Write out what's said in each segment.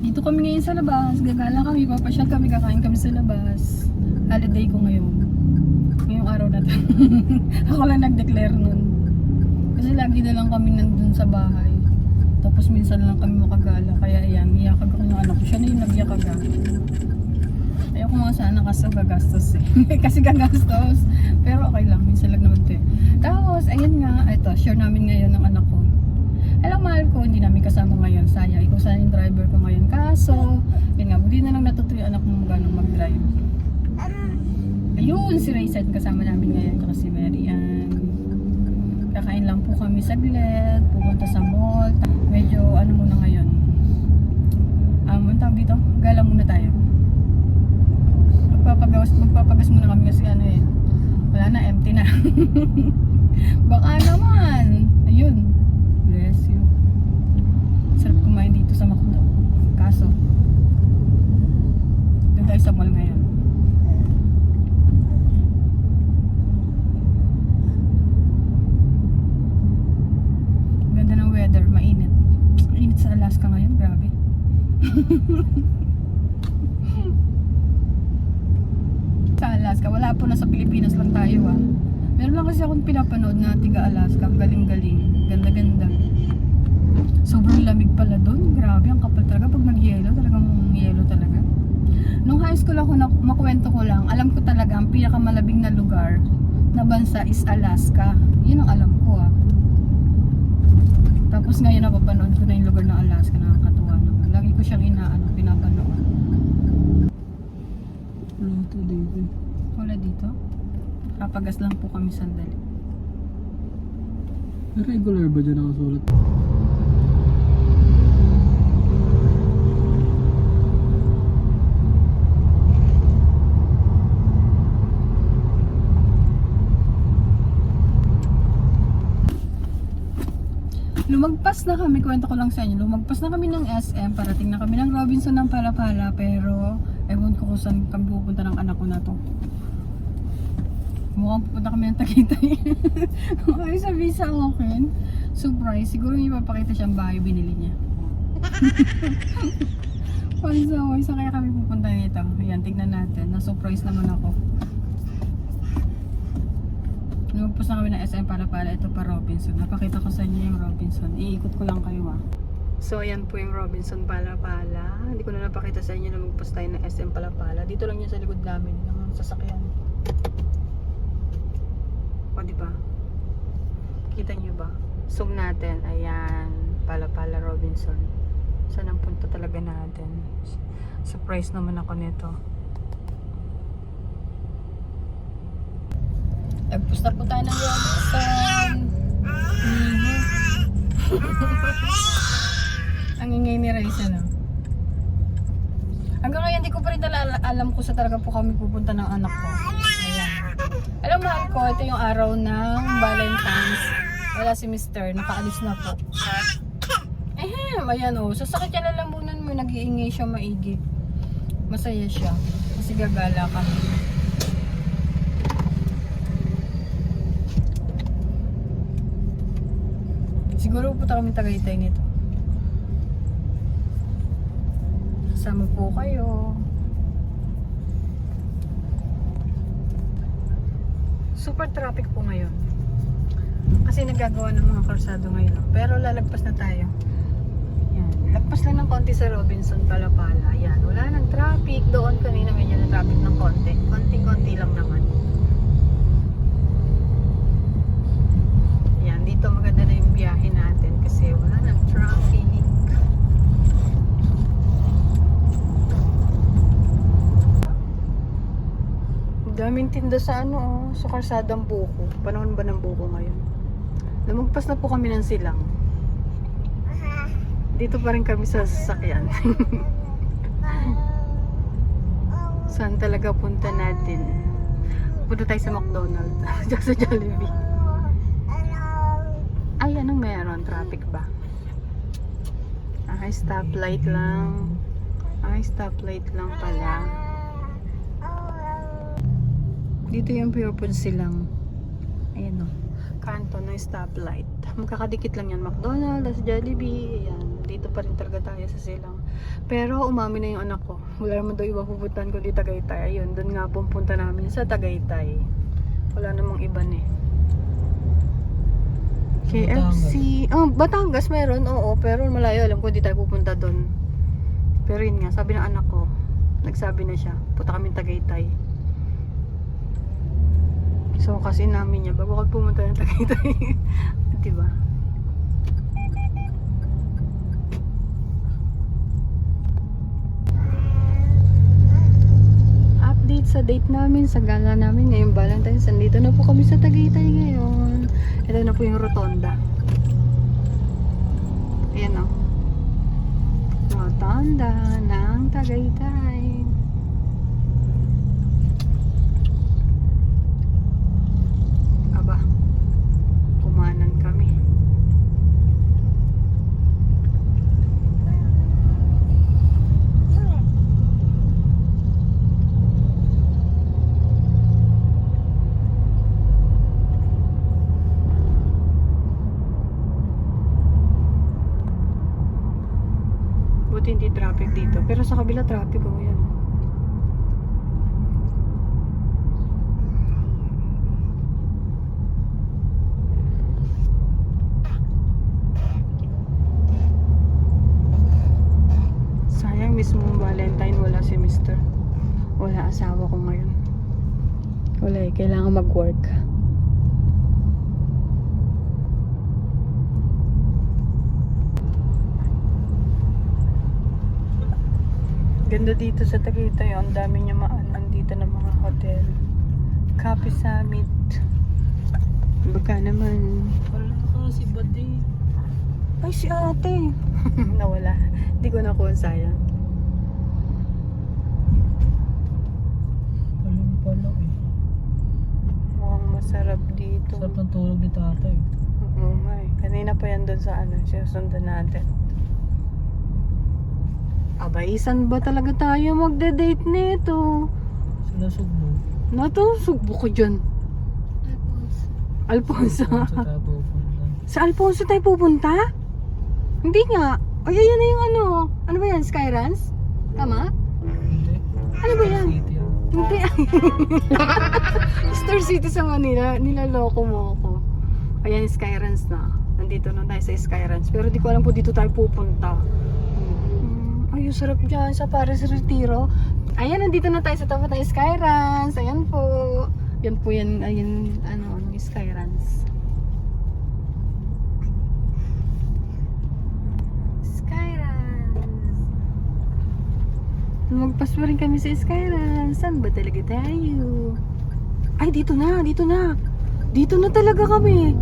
Dito kami ngayon sa labas. Gagala kami, papasyal kami, kakain kami sa labas. Holiday ko ngayon. Ngayong araw na to. Ako lang nag-declare nun. Kasi lagi na lang kami nandun sa bahay. Tapos minsan lang kami makagala. Kaya ayan, iyakag ako ng anak ko. Siya na yung nagyakaga. Ayoko nga sana kasi gagastos eh. kasi gagastos. Pero okay lang, minsan lang naman to eh. Tapos, ayun nga, ito, share namin ngayon ng anak ko. Alam, mahal ko, hindi namin kasama ngayon. Sayang, ikaw sana yung driver ko ngayon. Kaso, yun nga, buti na lang natuto yung anak mo gano'ng mag-drive. Ayun, si Rayset kasama namin ngayon, tsaka si Mary Ann. Kakain lang po kami saglit, pupunta sa mall. Medyo, ano muna ngayon. Um, ang tawag dito? Gala muna tayo. Magpapagas, magpapagas muna kami kasi ano eh. Wala na, empty na. Baka naman. Ayun. Bless you. Sarap kumain dito sa McDo. Kaso, doon tayo sa mall ngayon. Ganda ng weather, mainit. Init sa Alaska ngayon, grabe. sa Alaska, wala po na sa Pilipinas lang tayo ah. Meron lang kasi akong pinapanood na tiga Alaska, galing-galing, ganda-ganda. Sobrang lamig pala doon, grabe, ang kapal talaga pag nag-yelo, talagang yelo talaga. Nung high school ako, na, makwento ko lang, alam ko talaga ang pinakamalabing na lugar na bansa is Alaska. Yun ang alam ko ah. Tapos ngayon napapanood ko na yung lugar ng Alaska, nakakatuwa naman. Lagi ko siyang inaano, pinapanood. Wala to, David. Wala dito. Papagas lang po kami sandali. Regular ba dyan nakasulat? Lumagpas na kami, kwento ko lang sa inyo, lumagpas na kami ng SM, parating na kami ng Robinson ng Palapala, pero ewan ko kung saan kami pupunta ng anak ko na to. Mukhang pupunta kami ng Tagaytay. Ay, sabi sa akin, surprise, siguro may papakita siyang bahay binili niya. Pansaway, saan kaya kami pupunta nito? Ayan, tignan natin. Na-surprise naman ako. Lumagpas na kami ng SM para para ito pa Robinson. Napakita ko sa inyo yung Robinson. Iikot ko lang kayo ah. So ayan po yung Robinson Palapala. Hindi ko na napakita sa inyo na magpas tayo ng SM Palapala. Dito lang yun sa likod namin. Yung sasakyan. O diba? Kita nyo ba? Zoom natin. Ayan. Palapala Robinson. Saan ang punta talaga natin? Surprise naman ako nito. Nagpus na po tayo ng Robinson. Niho. Ang ingay ni Raisa na. Hanggang ngayon, hindi ko pa rin tala- alam kung sa talaga po kami pupunta ng anak ko. Ayan. Alam mahal ko, ito yung araw ng Valentine's. Wala si Mister, nakaalis na po. Ehem, ayan o. Sasakit niya lalamunan mo, nag-iingay siya maigi. Masaya siya. Kasi gagala kami. Siguro pupunta kami Tagaytay nito. Kasama po kayo. Super traffic po ngayon. Kasi nagagawa ng mga karsado ngayon. Pero lalagpas na tayo. Yan. Lagpas lang ng konti sa Robinson Palapala. Yan. Wala nang traffic. Doon kanina medyo na traffic ng konti. Konti-konti lang naman. Yan. Dito maganda na yung biyahe natin kasi wala nang traffic. Daming tinda sa ano, oh, sa karsadang buko. Panahon ba ng buko ngayon? Lumagpas na po kami ng silang. Dito pa rin kami sa sasakyan. Saan talaga punta natin? Punta tayo sa McDonald's. Diyan sa Jollibee. Ay, anong meron? Traffic ba? Ay, stoplight lang. Ay, stoplight lang pala. Dito yung pure silang. Ayan o. kanto ng stoplight. Magkakadikit lang yan. McDonald's, Jollibee, yan. Dito pa rin talaga tayo sa silang. Pero umami na yung anak ko. Wala naman daw iba pupuntahan kundi Tagaytay. Ayun, doon nga pupunta namin sa Tagaytay. Wala namang iba eh. KFC. Oh, Batangas meron, oo. Pero malayo. Alam ko hindi tayo pupunta doon. Pero yun nga, sabi ng anak ko, nagsabi na siya, punta kami Tagaytay. So, kasi namin niya, bago kami pumunta ng Tagaytay. diba? Update sa date namin, sa gala namin ngayong Valentine's. Nandito na po kami sa Tagaytay ngayon. Ito na po yung rotonda. Ayan o. Rotonda ng Tagaytay. Aba, kumanan kami. Buti hindi traffic dito. Pero sa kabila traffic oh, yan. Sayang mismo Valentine wala si Mr. Wala asawa ko ngayon. Wala eh, kailangan mag-work. Ganda dito sa Tagaytay. oh. Ang dami niya maan. Andito ng mga hotel. Cafe Summit. Baka naman. Wala ka si Buddy. Ay, si ate. Nawala. Hindi ko nakuha sayang. Ayun pala eh. Mukhang masarap dito. Sarap ng tulog ni tatay. Oo nga eh. Kanina pa yan doon sa ano, sinusundan natin. Abay, saan ba talaga tayo magde-date nito? Sinasog mo. Nato, sugbo ko dyan. Alfonso. Pupunta. sa Alfonso tayo pupunta? Hindi nga. Ay, ayan na yung ano. Ano ba yan? Skyruns? Tama? Hindi. Ano ba yan? Ah. Hindi. Star City sa Manila. Nilaloko mo ako. Ayan, Skyruns na. Nandito na tayo sa Skyruns. Pero di ko alam po dito tayo pupunta. Hmm. Ay, ang sarap dyan sa Paris Retiro. Ayan, nandito na tayo sa tapat ng Skyruns. Ayan po. Yan po yan. Ayan, ano, yung Skyruns. Skyruns. Magpas pa rin kami sa Skyruns. Saan ba talaga tayo? Ay, dito na, dito na. Dito na talaga kami.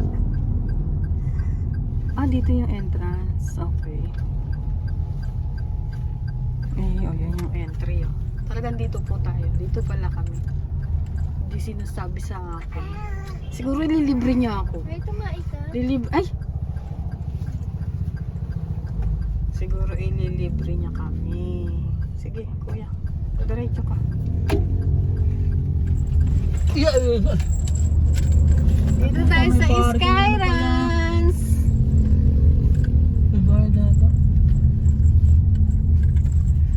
Ah, dito yung entrance. Okay. Eh, oh, yan yung entry. Oh. Talagang dito po tayo. Dito pala kami. Hindi sinasabi sa akin. Siguro lilibre niya ako. May tumae ka? Lilib... Ay! Siguro ililibre niya kami. Sige, kuya. Diretso ka. Yeah, yeah. Dito tayo sa Skyruns. May bayad na ito.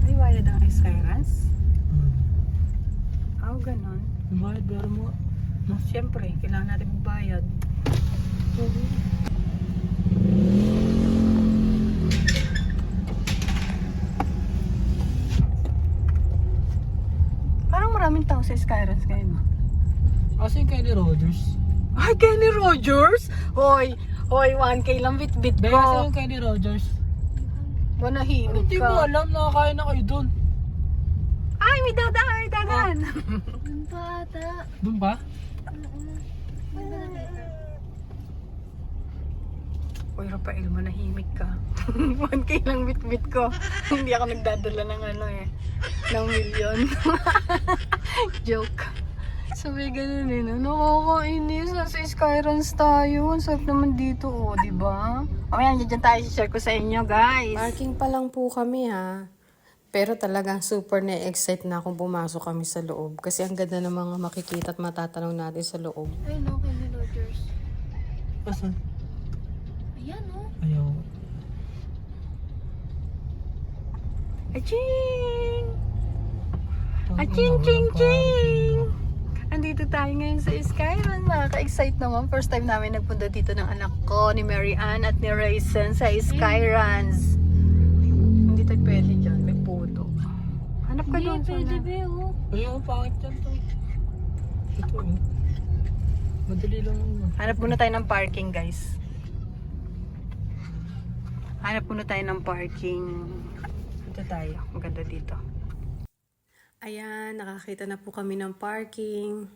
May bayad ang Skyruns? Ah, ganon. May bayad, pero mo. Siyempre, kailangan natin magbayad. Parang maraming tao sa Skyruns ngayon. ah. Kasi yung Kenny Rogers. Ay, Kenny Rogers! Hoy! Hoy, 1K lang bit-bit Be, kasi ko. yung Kenny Rogers. Manahimik Hindi mo ka. alam, nakakain na kayo dun. Ay, may dadaan, may dadaan. Yung pa ata. Dun ba? Uy, Rafael, manahimik ka. 1K lang bit-bit ko. Hindi ako nagdadala ng ano eh. Ng milyon. Joke. Sabi ganun eh, no? Nakakainis. Nasa Skyruns tayo. Ang sarap naman dito, oh, di ba? Mamaya, dyan tayo. share ko sa inyo, guys. Parking pa lang po kami ha. Pero talagang super na-excite na akong pumasok kami sa loob. Kasi ang ganda ng mga makikita at matatanong natin sa loob. Ay, no, kay ni Rogers. Asan? Ayan oh. Ayaw. Aching! Aching, ching, ching! Andito tayo ngayon sa Skyron. Nakaka-excite naman. First time namin nagpunta dito ng anak ko, ni Mary Ann at ni Raisin sa Skyruns. Hindi tayo pwede. Hanap ka Hindi doon pwede sana. be oh. Ayaw, pangit yan to. Ito eh. Madali lang naman. Hanap muna tayo ng parking, guys. Hanap muna tayo ng parking. Dito tayo. Maganda dito. Ayan, nakakita na po kami ng parking.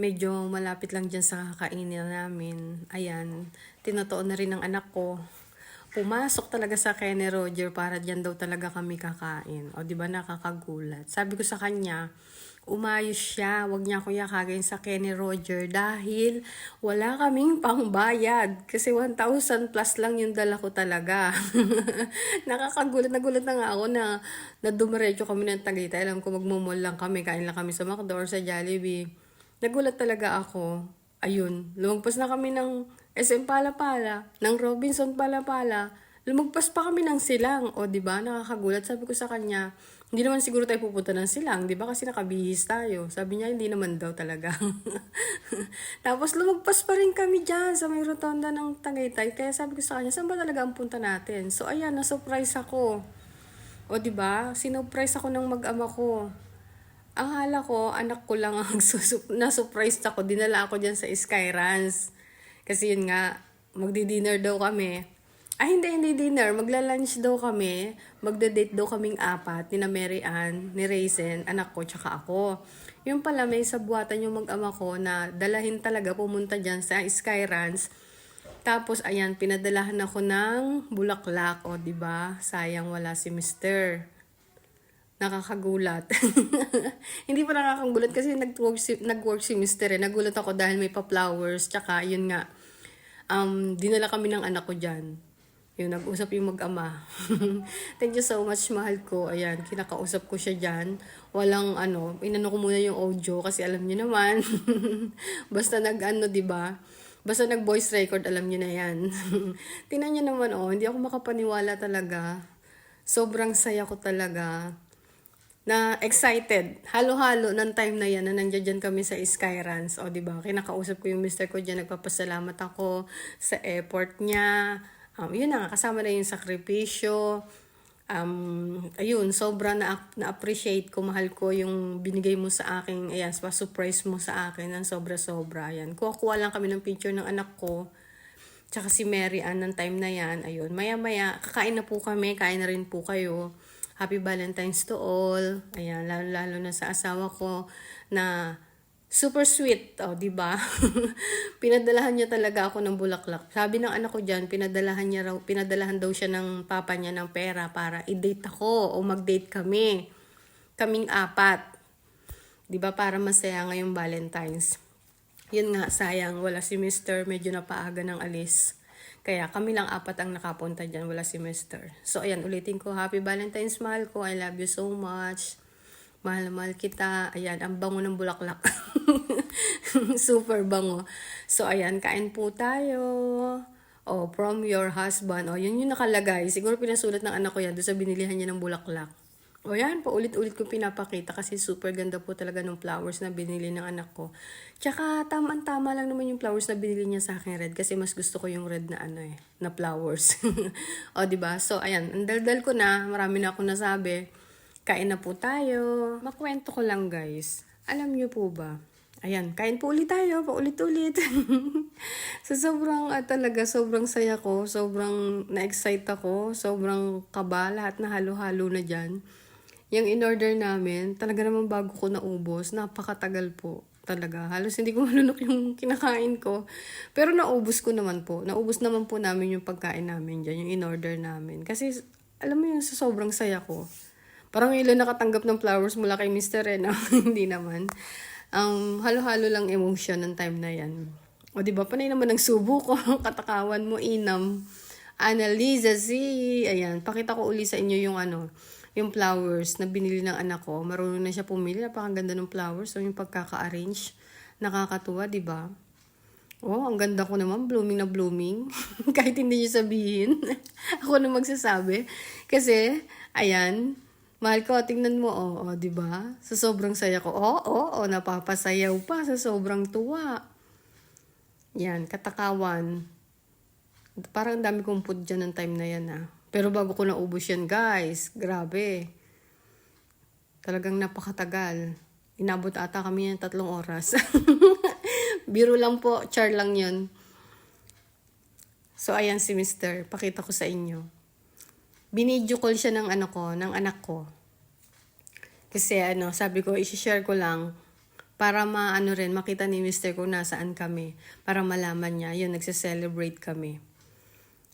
Medyo malapit lang dyan sa kakainin namin. Ayan, tinutuon na rin ng anak ko. Pumasok talaga sa Kenny Roger para dyan daw talaga kami kakain. O di ba nakakagulat. Sabi ko sa kanya, umayos siya. Huwag niya ako yakagin sa Kenny Roger dahil wala kaming pangbayad. Kasi 1,000 plus lang yung dala ko talaga. Nakakagulat. Nagulat na nga ako na, na dumiretso kami ng Tagaytay. Alam ko magmumol lang kami. Kain lang kami sa McDo or sa Jollibee. Nagulat talaga ako. Ayun, lumagpas na kami ng SM Palapala, ng Robinson Palapala. Lumagpas pa kami ng silang. O, di ba? Nakakagulat. Sabi ko sa kanya, hindi naman siguro tayo pupunta ng silang, di ba? Kasi nakabihis tayo. Sabi niya, hindi naman daw talaga. Tapos lumagpas pa rin kami dyan sa may rotonda ng Tagaytay. Kaya sabi ko sa kanya, saan ba talaga ang punta natin? So, ayan, na-surprise ako. O, di ba? Sinurprise ako ng mag-ama ko. Ang hala ko, anak ko lang ang susup- na-surprise ako. Dinala ako dyan sa Skyruns. Kasi yun nga, magdi-dinner daw kami. Ay, hindi, hindi dinner. Magla-lunch daw kami. Magda-date daw kaming apat. Ni na Mary Ann, ni Raisin, anak ko, tsaka ako. Yung pala, may sabuatan yung mag-ama ko na dalahin talaga pumunta dyan sa Skyruns. Tapos, ayan, pinadalahan ako ng bulaklak. O, ba Sayang wala si Mister nakakagulat. Hindi pa nakakagulat kasi nag-work si, nag-work si Mister eh. Nagulat ako dahil may pa-flowers. Tsaka, yun nga, um, dinala kami ng anak ko dyan. Yun, nag-usap yung mag-ama. Thank you so much, mahal ko. Ayan, kinakausap ko siya dyan. Walang ano, inano ko muna yung audio kasi alam niyo naman. Basta nag-ano, ba? Basta nag-voice record, alam niyo na yan. Tingnan niyo naman, oh, hindi ako makapaniwala talaga. Sobrang saya ko talaga na excited. Halo-halo ng time na yan na nandiyan kami sa Skyruns. O, di ba? Kinakausap ko yung mister ko dyan. Nagpapasalamat ako sa effort niya. Um, yun na kasama na yung sakripisyo. Um, ayun, sobra na, na-appreciate ko, mahal ko yung binigay mo sa akin. Ayan, surprise mo sa akin ng sobra-sobra. Ayan, kuha-kuha lang kami ng picture ng anak ko. Tsaka si Mary Ann ng time na yan. Ayun, maya-maya, kakain na po kami, kain na rin po kayo. Happy Valentine's to all. Ayan, lalo-lalo na sa asawa ko na super sweet, oh, di ba? pinadalahan niya talaga ako ng bulaklak. Sabi ng anak ko diyan, pinadalahan niya raw, pinadalahan daw siya ng papa niya ng pera para i-date ako o mag-date kami. Kaming apat. 'Di ba para masaya ngayong Valentine's. Yun nga, sayang, wala si Mr. Medyo napaaga ng alis. Kaya kami lang apat ang nakapunta dyan, wala si Mr. So, ayan, ulitin ko, Happy Valentine's, mahal ko. I love you so much. Mahal mahal kita. Ayan, ang bango ng bulaklak. Super bango. So, ayan, kain po tayo. Oh, from your husband. Oh, yun yung nakalagay. Siguro pinasulat ng anak ko yan doon sa binilihan niya ng bulaklak. O yan, paulit-ulit ko pinapakita kasi super ganda po talaga ng flowers na binili ng anak ko. Tsaka tama-tama lang naman yung flowers na binili niya sa akin red kasi mas gusto ko yung red na ano eh, na flowers. o ba? So ayan, ang daldal ko na, marami na akong nasabi. Kain na po tayo. Makwento ko lang guys. Alam niyo po ba? Ayan, kain po ulit tayo, paulit-ulit. so sobrang ah, talaga, sobrang saya ko, sobrang na-excite ako, sobrang kaba, lahat na halo-halo na dyan. Yung in-order namin, talaga naman bago ko naubos, napakatagal po talaga. Halos hindi ko malunok yung kinakain ko. Pero naubos ko naman po. Naubos naman po namin yung pagkain namin dyan, yung in-order namin. Kasi, alam mo yun, sa sobrang saya ko. Parang ilan nakatanggap ng flowers mula kay Mr. Rena. hindi naman. Um, halo-halo lang emotion ng time na yan. O di ba panay naman ng subo ko, katakawan mo, inam. Annalisa Z. Ayan, pakita ko uli sa inyo yung ano, yung flowers na binili ng anak ko. Marunong na siya pumili. Napakaganda ng flowers. So, yung pagkaka-arrange. Nakakatuwa, di ba? Oh, ang ganda ko naman, blooming na blooming. Kahit hindi niyo sabihin. ako na magsasabi. Kasi, ayan, mahal ko, tingnan mo, oh, oh di ba? Sa sobrang saya ko, oh, oh, oh, napapasayaw pa sa sobrang tuwa. Yan, katakawan. Parang ang dami kong put dyan ng time na yan, ah. Pero bago ko naubos yan, guys, grabe. Talagang napakatagal. Inabot ata kami ng tatlong oras. Biro lang po, char lang yun. So, ayan si Mister. Pakita ko sa inyo. Binidyo call siya ng ano ko, ng anak ko. Kasi ano, sabi ko, isi-share ko lang para maano rin, makita ni Mister kung nasaan kami. Para malaman niya. Yun, nagse-celebrate kami.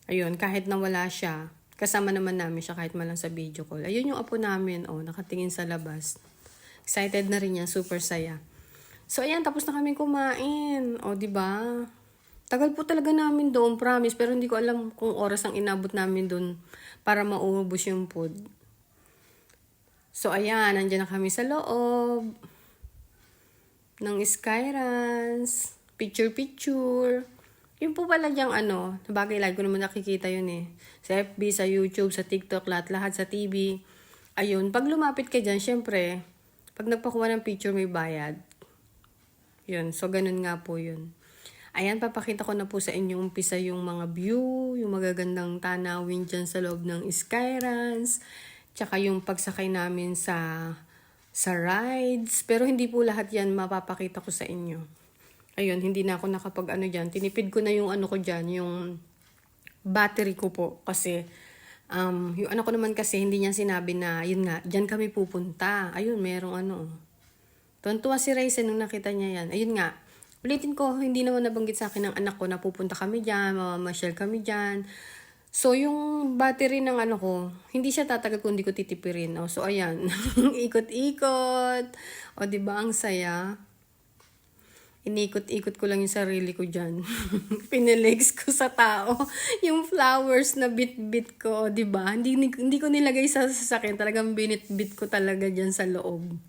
Ayun, kahit nawala siya, kasama naman namin siya kahit malang sa video call. Ayun yung apo namin, oh, nakatingin sa labas. Excited na rin yan, super saya. So, ayan, tapos na kami kumain. O, di ba? Tagal po talaga namin doon, promise. Pero hindi ko alam kung oras ang inabot namin doon para maubos yung food. So, ayan, nandiyan na kami sa loob ng Skyrans. Picture-picture. Yun po pala diyang ano, bagay live ko naman nakikita yun eh. Sa FB, sa YouTube, sa TikTok, lahat-lahat sa TV. Ayun, pag lumapit ka dyan, syempre, pag nagpakuha ng picture may bayad. Yun, so ganun nga po yun. Ayan, papakita ko na po sa inyo umpisa yung mga view, yung magagandang tanawin dyan sa loob ng Skyrans, tsaka yung pagsakay namin sa sa rides. Pero hindi po lahat yan mapapakita ko sa inyo. Ayun, hindi na ako nakapag ano dyan. Tinipid ko na yung ano ko dyan, yung battery ko po. Kasi, um, yung ano ko naman kasi, hindi niya sinabi na, yun nga, dyan kami pupunta. Ayun, merong ano, Tuwan-tuwa si Raisin nung nakita niya yan. Ayun nga, ulitin ko, hindi naman nabanggit sa akin ng anak ko na pupunta kami dyan, mamamasyal kami dyan. So, yung battery ng ano ko, hindi siya tatagal kung hindi ko titipirin. O, so, ayan. Ikot-ikot. O, di ba ang saya? Inikot-ikot ko lang yung sarili ko dyan. Pinilex ko sa tao. Yung flowers na bit-bit ko, di ba? Hindi, hindi ko nilagay sa sasakyan. Talagang binit-bit ko talaga dyan sa loob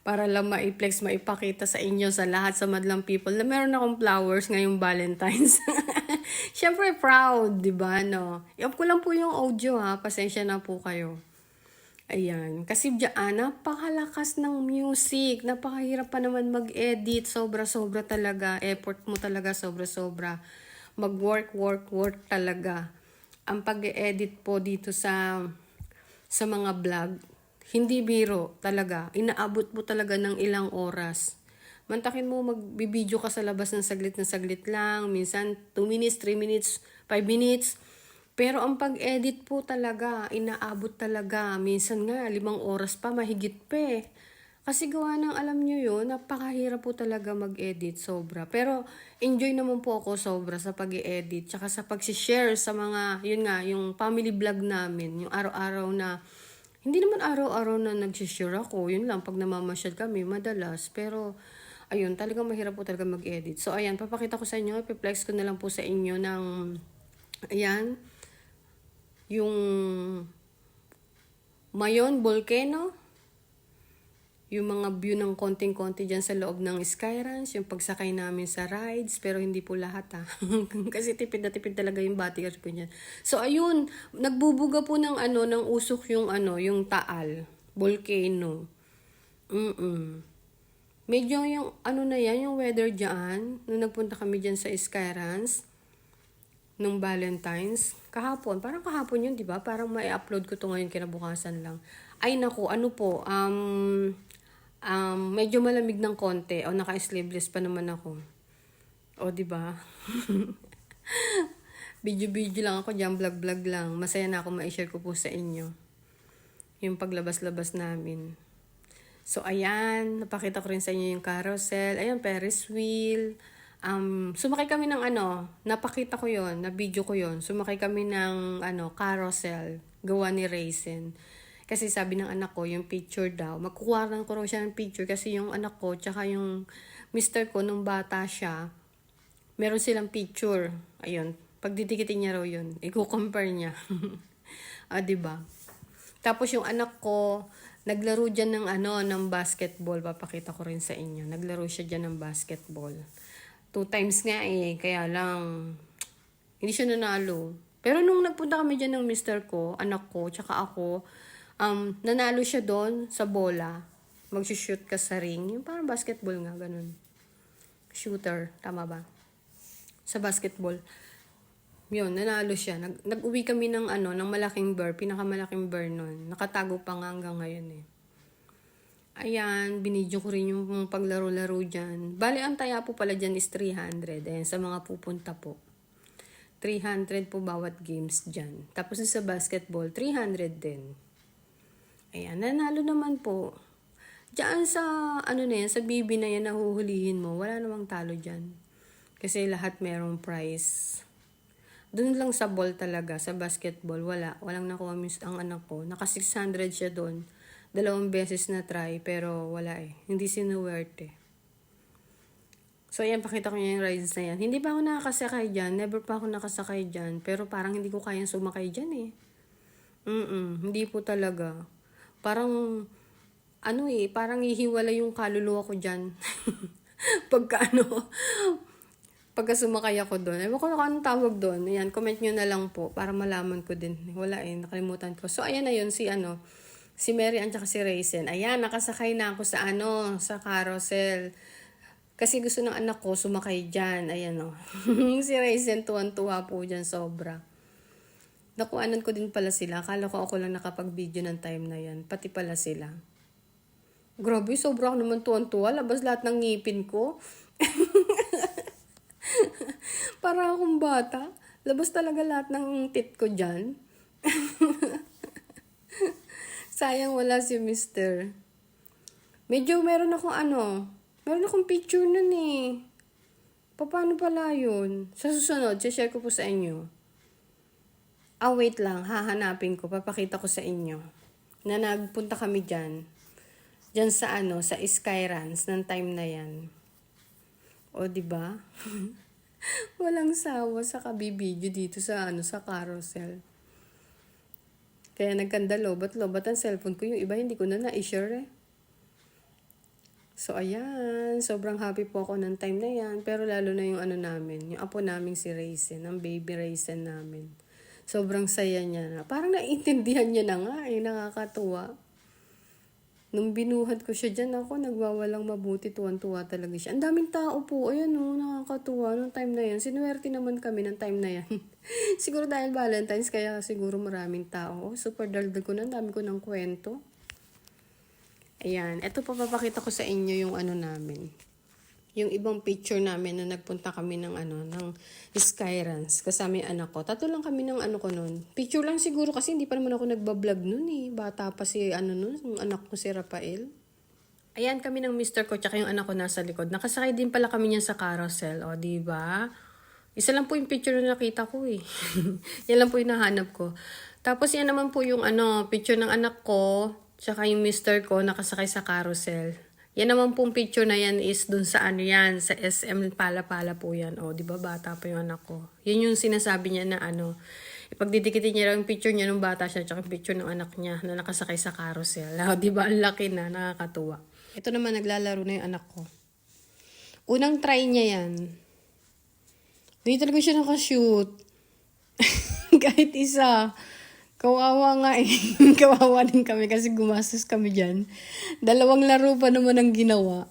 para lang ma-flex, maipakita sa inyo, sa lahat, sa madlang people, na meron akong flowers ngayong Valentine's. Siyempre, proud, di ba, no? I-off ko lang po yung audio, ha? Pasensya na po kayo. Ayan. Kasi diyan, napakalakas ng music. Napakahirap pa naman mag-edit. Sobra-sobra talaga. Effort mo talaga, sobra-sobra. Mag-work, work, work talaga. Ang pag-edit po dito sa sa mga vlog, hindi biro talaga. Inaabot mo talaga ng ilang oras. Mantakin mo, magbibideo ka sa labas ng saglit na saglit lang. Minsan, 2 minutes, 3 minutes, 5 minutes. Pero ang pag-edit po talaga, inaabot talaga. Minsan nga, limang oras pa, mahigit pa eh. Kasi gawa ng alam nyo yun, napakahirap po talaga mag-edit, sobra. Pero enjoy naman po ako sobra sa pag-edit, tsaka sa pag-share sa mga, yun nga, yung family vlog namin, yung araw-araw na hindi naman araw-araw na nag-share ako. Yun lang, pag namamasyal kami, madalas. Pero, ayun, talagang mahirap po talaga mag-edit. So, ayan, papakita ko sa inyo. Ipiplex ko na lang po sa inyo ng, ayan, yung Mayon Volcano. Yung mga view ng konting-konti dyan sa loob ng Skyrans, yung pagsakay namin sa rides, pero hindi po lahat ha. Kasi tipid na tipid talaga yung battery ko niyan. So ayun, nagbubuga po ng ano, ng usok yung ano, yung taal, volcano. Mm Medyo yung ano na yan, yung weather dyan, nung nagpunta kami dyan sa Skyrans, nung Valentine's, kahapon, parang kahapon yun, di ba? Parang may upload ko to ngayon kinabukasan lang. Ay nako, ano po, um, um, medyo malamig ng konti. O, naka-sleeveless pa naman ako. O, di ba? Video-video lang ako dyan, vlog-vlog lang. Masaya na ako ma-share ko po sa inyo. Yung paglabas-labas namin. So, ayan. Napakita ko rin sa inyo yung carousel. Ayan, Ferris wheel. Um, sumakay kami ng ano, napakita ko yon na video ko yon Sumakay kami ng ano, carousel. Gawa ni Raisin. Kasi sabi ng anak ko, yung picture daw, magkukuha ko raw siya ng picture kasi yung anak ko, tsaka yung mister ko, nung bata siya, meron silang picture. Ayun, pagdidikitin niya raw yun. Iko-compare niya. ah, ba? Tapos yung anak ko, naglaro dyan ng ano, ng basketball. Papakita ko rin sa inyo. Naglaro siya dyan ng basketball. Two times nga eh, kaya lang, hindi siya nanalo. Pero nung nagpunta kami dyan ng mister ko, anak ko, tsaka ako, um, nanalo siya doon sa bola. Mag-shoot ka sa ring. Yung parang basketball nga, ganun. Shooter, tama ba? Sa basketball. Yun, nanalo siya. Nag, nag-uwi kami ng ano, ng malaking bear, pinakamalaking bear nun. Nakatago pa nga hanggang ngayon eh. Ayan, binidyo ko rin yung paglaro-laro dyan. Bale, ang taya po pala dyan is 300. Ayan, sa mga pupunta po. 300 po bawat games dyan. Tapos sa basketball, 300 din. Ayan, nanalo naman po. Diyan sa, ano na yan, sa bibi na yan, nahuhulihin mo, wala namang talo dyan. Kasi lahat merong prize. Doon lang sa ball talaga, sa basketball, wala. Walang nakuha ang anak ko. Naka 600 siya doon. Dalawang beses na try, pero wala eh. Hindi sinuwerte. So, ayan, pakita ko niya yung rides na yan. Hindi pa ako nakakasakay dyan. Never pa ako nakasakay dyan. Pero parang hindi ko kayang sumakay dyan eh. Mm hindi po talaga. Parang, ano eh, parang ihiwala yung kaluluwa ko dyan. Pagka ano, pagka sumakay ako doon. Ewan ko na anong tawag doon. Ayan, comment nyo na lang po para malaman ko din. Wala eh, nakalimutan ko. So, ayan na yun, si ano, si Mary at si Raisin. Ayan, nakasakay na ako sa ano, sa carousel. Kasi gusto ng anak ko sumakay dyan. Ayan o. si Raisin, tuwan-tuwa po dyan sobra. Nakuanan ko din pala sila. Akala ko ako lang nakapag-video ng time na yan. Pati pala sila. Grabe, sobra ako naman tuwan-tuwa. Labas lahat ng ngipin ko. Para akong bata. Labas talaga lahat ng tit ko dyan. Sayang wala si Mister. Medyo meron akong ano, meron akong picture nun eh. Paano pala yun? Sa susunod, share ko po sa inyo. Ah, wait lang. Hahanapin ko. Papakita ko sa inyo. Na nagpunta kami dyan. Dyan sa ano, sa Skyrans ng time na yan. O, di ba? Walang sawa sa kabibidyo dito sa ano, sa carousel. Kaya nagkanda lobat lobat ang cellphone ko. Yung iba hindi ko na na-share eh. So, ayan. Sobrang happy po ako ng time na yan. Pero lalo na yung ano namin, yung apo naming si Raisin, ang baby Raisin namin. Sobrang saya niya na. Parang naiintindihan niya na nga eh. Nakakatuwa. Nung binuhat ko siya dyan, ako nagwawalang mabuti. Tuwan-tuwa talaga siya. Ang daming tao po. Ayan o, nakakatuwa. Nung time na yan. Sinuwerte naman kami ng time na yan. siguro dahil Valentine's, kaya siguro maraming tao. Oh, super daldal ko na. Dami ko ng kwento. Ayan. Ito pa papakita ko sa inyo yung ano namin. Yung ibang picture namin na nagpunta kami ng ano, ng Skyruns. Kasama yung anak ko. Tatlo lang kami ng ano ko nun. Picture lang siguro kasi hindi pa naman ako nagbablog nun eh. Bata pa si ano nun, yung anak ko si Rafael. Ayan kami ng mister ko tsaka yung anak ko nasa likod. Nakasakay din pala kami niyan sa carousel. O, di ba? Isa lang po yung picture na nakita ko eh. yan lang po yung nahanap ko. Tapos yan naman po yung ano, picture ng anak ko, tsaka yung mister ko nakasakay sa carousel. Yan naman pong picture na yan is dun sa ano yan, sa SM Pala-Pala po yan. O, di ba bata pa yung anak ko. Yun yung sinasabi niya na ano, ipagdidikitin niya lang yung picture niya nung bata siya, tsaka picture ng anak niya na nakasakay sa carousel. O, di ba? Ang laki na, nakakatuwa. Ito naman, naglalaro na yung anak ko. Unang try niya yan. Hindi talaga siya nakashoot. Kahit isa. Kawawa nga eh. Kawawa din kami kasi gumastos kami dyan. Dalawang laro pa naman ang ginawa.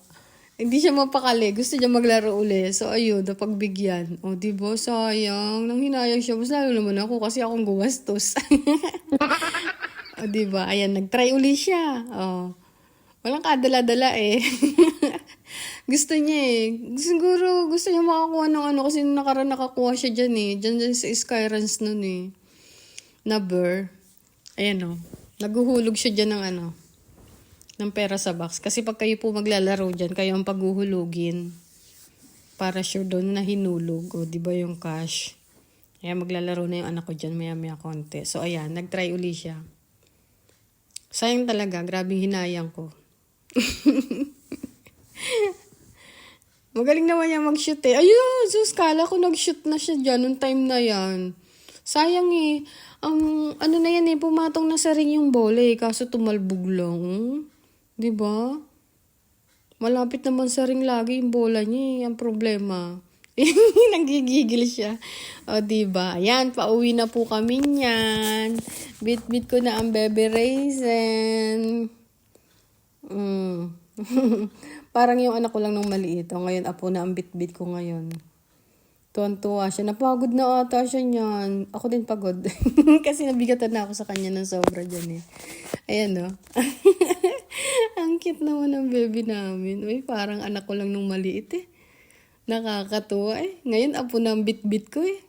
Hindi siya mapakali. Gusto niya maglaro uli. So, ayun, napagbigyan. O, di ba? Sayang. Nang hinayang siya. Mas lalo naman ako kasi akong gumastos. o, di ba? Ayan, nagtry uli siya. O. Walang kadala-dala eh. gusto niya eh. Siguro gusto niya makakuha ng ano kasi nakaraan nakakuha siya dyan eh. Dyan, dyan sa Skyruns nun eh. Na burr. Ayan o. Naguhulog siya dyan ng ano. Ng pera sa box. Kasi pag kayo po maglalaro dyan, kayo ang paghuhulugin. Para sure doon na hinulog. O, di ba yung cash? Ayan, maglalaro na yung anak ko dyan maya-maya konti. So, ayan, nag-try uli siya. Sayang talaga, grabing hinayang ko. Magaling naman niya mag-shoot eh. Ayun, sus, kala ko nag-shoot na siya dyan nung time na yan. Sayang eh. Ang ano na yan eh, pumatong na sa ring yung bola eh, kaso tumalbog lang. 'Di ba? Malapit naman sa ring lagi yung bola niya eh, ang problema. Nanggigigil siya. O, diba? Ayan, pauwi na po kami niyan. Bit-bit ko na ang bebe raisin. Mm. Parang yung anak ko lang nung maliit. O, ngayon, apo na ang bit-bit ko ngayon. Tuwan-tuwa siya. Napagod na ata siya niyan. Ako din pagod. Kasi nabigatan na ako sa kanya ng sobra dyan eh. Ayan no. ang cute naman ng baby namin. Uy, parang anak ko lang nung maliit eh. Nakakatuwa eh. Ngayon, apo na ang bit-bit ko eh.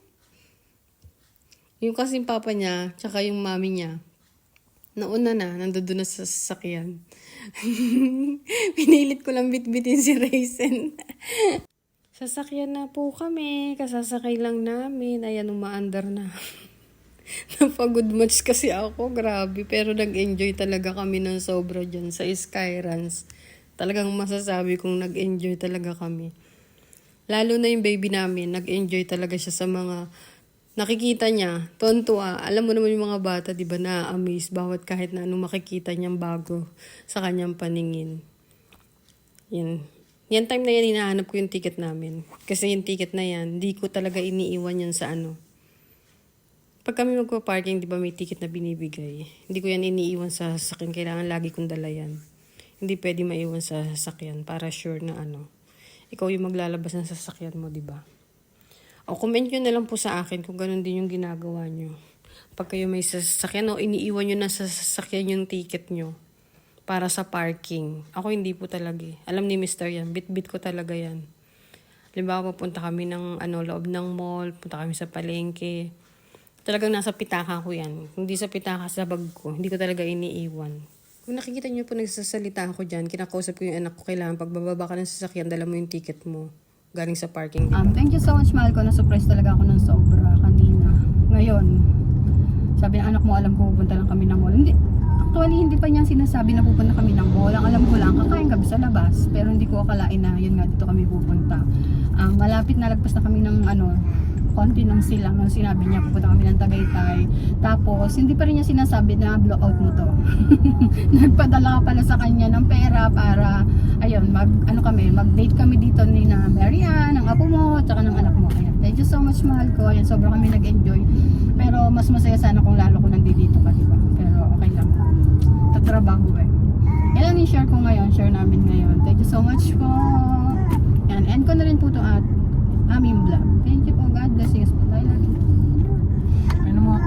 Yung kasing papa niya, tsaka yung mami niya, nauna na, nandoon na sa sasakyan. Pinilit ko lang bit-bitin si Raisin. Sasakyan na po kami. Kasasakay lang namin. Ayan, umaandar na. Napagod much kasi ako. Grabe. Pero nag-enjoy talaga kami ng sobra dyan sa Skyruns. Talagang masasabi kong nag-enjoy talaga kami. Lalo na yung baby namin, nag-enjoy talaga siya sa mga nakikita niya. Tontua. Alam mo naman yung mga bata, di ba, na-amaze bawat kahit na anong makikita niyang bago sa kanyang paningin. Yan. Yan time na yan, hinahanap ko yung ticket namin. Kasi yung ticket na yan, di ko talaga iniiwan yan sa ano. Pag kami magpa-parking, di ba may ticket na binibigay. Hindi ko yan iniiwan sa sasakyan. Kailangan lagi kong dala yan. Hindi pwede maiwan sa sasakyan para sure na ano. Ikaw yung maglalabas ng sasakyan mo, di ba? O comment nyo na lang po sa akin kung ganun din yung ginagawa nyo. Pag kayo may sasakyan o iniiwan nyo na sa sasakyan yung ticket nyo para sa parking. Ako hindi po talaga eh. Alam ni Mr. yan, bit-bit ko talaga yan. Halimbawa, pupunta kami ng ano, loob ng mall, punta kami sa palengke. Talagang nasa pitaka ko yan. Hindi sa pitaka sa bag ko. Hindi ko talaga iniiwan. Kung nakikita niyo po nagsasalita ako dyan, kinakausap ko yung anak ko, kailangan pag bababa ka ng sasakyan, dala mo yung ticket mo. Galing sa parking. di ba? Um, thank you so much, mahal ko. Na-surprise talaga ako ng sobra kanina. Ngayon, sabi ng anak mo, alam ko pupunta lang kami ng mall. Hindi, actually, hindi pa niya sinasabi na pupunta kami ng mall. Ang alam ko lang, kakain kami sa labas. Pero hindi ko akalain na, yun nga, dito kami pupunta. Um, malapit na lagpas na kami ng ano, konti ng silang nung sinabi niya pupunta kami ng Tagaytay. Tapos, hindi pa rin niya sinasabi na blowout mo to. Nagpadala pala sa kanya ng pera para, ayun, mag, ano kami, mag-date kami dito ni na Marian, ng apo mo, tsaka ng anak mo. Ayan. Thank you so much, mahal ko. Ayan, sobrang kami nag-enjoy. Pero mas masaya sana kung lalo ko nandito ka, di trabaho eh. Yan ang i-share ko ngayon, share namin ngayon. Thank you so much po. Yan, end ko na rin po ito at aming vlog. Thank you po. God bless you po tayo lagi. Ano mga